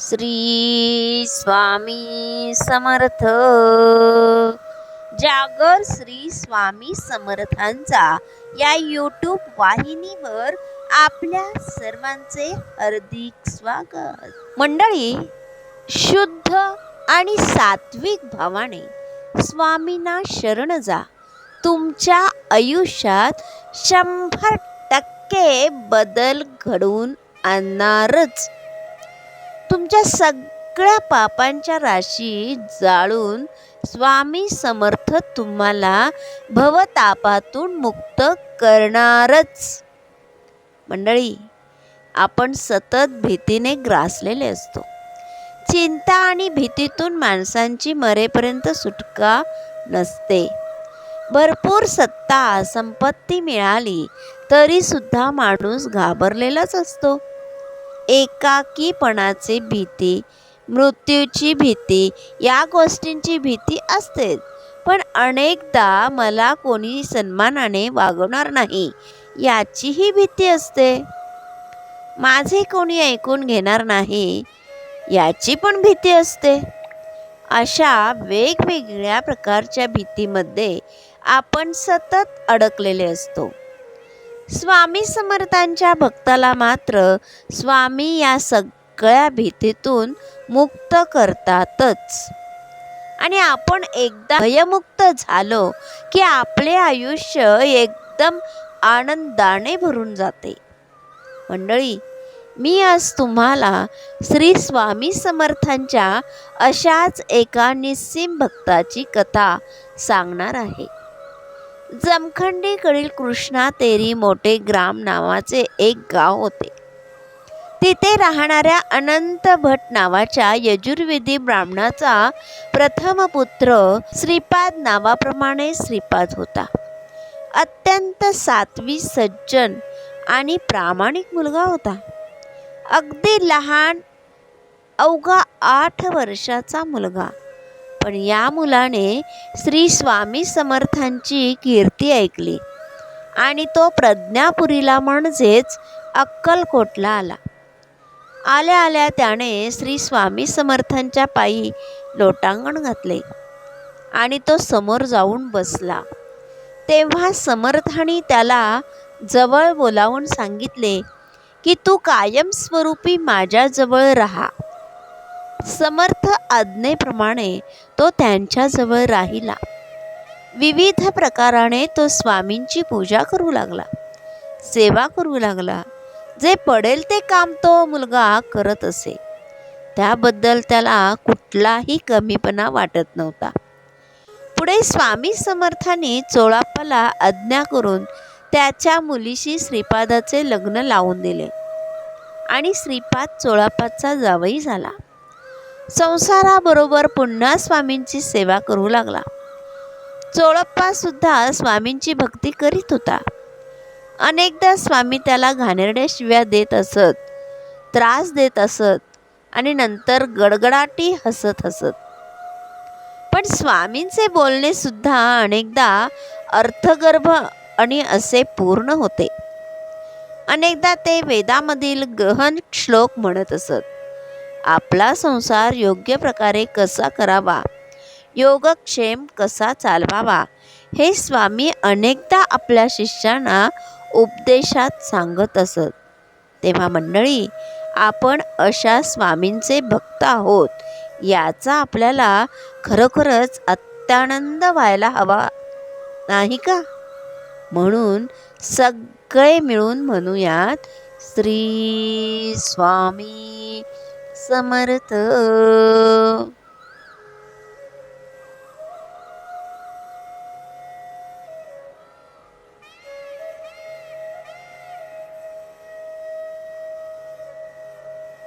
श्री स्वामी समर्थ. जागर श्री स्वामी समर्थांचा या यूट्यूब वाहिनीवर आपल्या सर्वांचे हार्दिक स्वागत. मंडळी शुद्ध आणि सात्विक भावाने स्वामींना शरण जा. तुमच्या आयुष्यात शंभर टक्के बदल घडवून आणणारच. तुमच्या सगळ्या पापांच्या राशी जाळून स्वामी समर्थ तुम्हाला भवतापातून मुक्त करणारच. मंडळी आपण सतत भीतीने ग्रासलेले असतो. चिंता आणि भीतीतून माणसांची मरेपर्यंत सुटका नसते. भरपूर सत्ता संपत्ती मिळाली तरीसुद्धा माणूस घाबरलेलाच असतो. एकाकीपणाची भीती मृत्यूची भीती या गोष्टींची भीती असतेच. पण अनेकदा मला कोणी सन्मानाने वागवणार नाही याचीही भीती असते. माझे कोणी ऐकून घेणार नाही याची पण भीती असते. अशा वेगवेगळ्या प्रकारच्या भीतीमध्ये आपण सतत अडकलेले असतो. स्वामी समर्थांच्या भक्ताला मात्र स्वामी या सगळ्या भीतीतून मुक्त करतातच. आणि आपण एकदा भयमुक्त झालो की आपले आयुष्य एकदम आनंदाने भरून जाते. मंडळी मी आज तुम्हाला श्री स्वामी समर्थांच्या अशाच एका निस्सीम भक्ताची कथा सांगणार आहे. जमखंडीकडील कृष्णा तेरी मोठे ग्राम नावाचे एक गाव होते. तिथे राहणाऱ्या अनंत भट नावाच्या यजुर्वेदी ब्राह्मणाचा प्रथम पुत्र श्रीपाद नावाप्रमाणे श्रीपाद होता. अत्यंत सात्वी सज्जन आणि प्रामाणिक मुलगा होता. अगदी लहान अवघा आठ वर्षाचा मुलगा. पण या मुलाने श्री स्वामी समर्थांची कीर्ती ऐकली. आणि तो प्रज्ञापुरीला म्हणजेच अक्कलकोटला आला. आल्या आल्या त्याने श्री स्वामी समर्थांच्या पायी लोटांगण घातले आणि तो समोर जाऊन बसला. तेव्हा समर्थाने त्याला जवळ बोलावून सांगितले की तू कायमस्वरूपी माझ्याजवळ राहा. समर्थ आज्ञेप्रमाणे तो त्यांच्याजवळ राहिला. विविध प्रकाराने तो स्वामींची पूजा करू लागला सेवा करू लागला. जे पडेल ते काम तो मुलगा करत असे. त्याबद्दल त्याला कुठलाही कमीपणा वाटत नव्हता. पुढे स्वामी समर्थाने चोळाप्पाला आज्ञा करून त्याच्या मुलीशी श्रीपादाचे लग्न लावून दिले आणि श्रीपाद चोळापाचा जावई झाला. संसाराबरोबर पुन्हा स्वामींची सेवा करू लागला. चोळप्पा सुद्धा स्वामींची भक्ती करीत होता. अनेकदा स्वामी त्याला घाणेरड्या शिव्या देत असत त्रास देत असत आणि नंतर गडगडाटी हसत हसत. पण स्वामींचे बोलणे सुद्धा अनेकदा अर्थगर्भ आणि असे पूर्ण होते. अनेकदा ते वेदामधील गहन श्लोक म्हणत असत. आपला संसार योग्य प्रकारे कसा करावा? योगक्षेम कसा चालवावा? हे स्वामी अनेकदा आपल्या शिष्यांना उपदेशात सांगत असत. तेव्हा मंडळी आपण अशा स्वामींचे भक्त आहोत याचा आपल्याला खरोखरच अत्यानंद व्हायला हवा नाही का? म्हणून सगळे मिळून म्हणूयात श्री स्वामी समर्थ.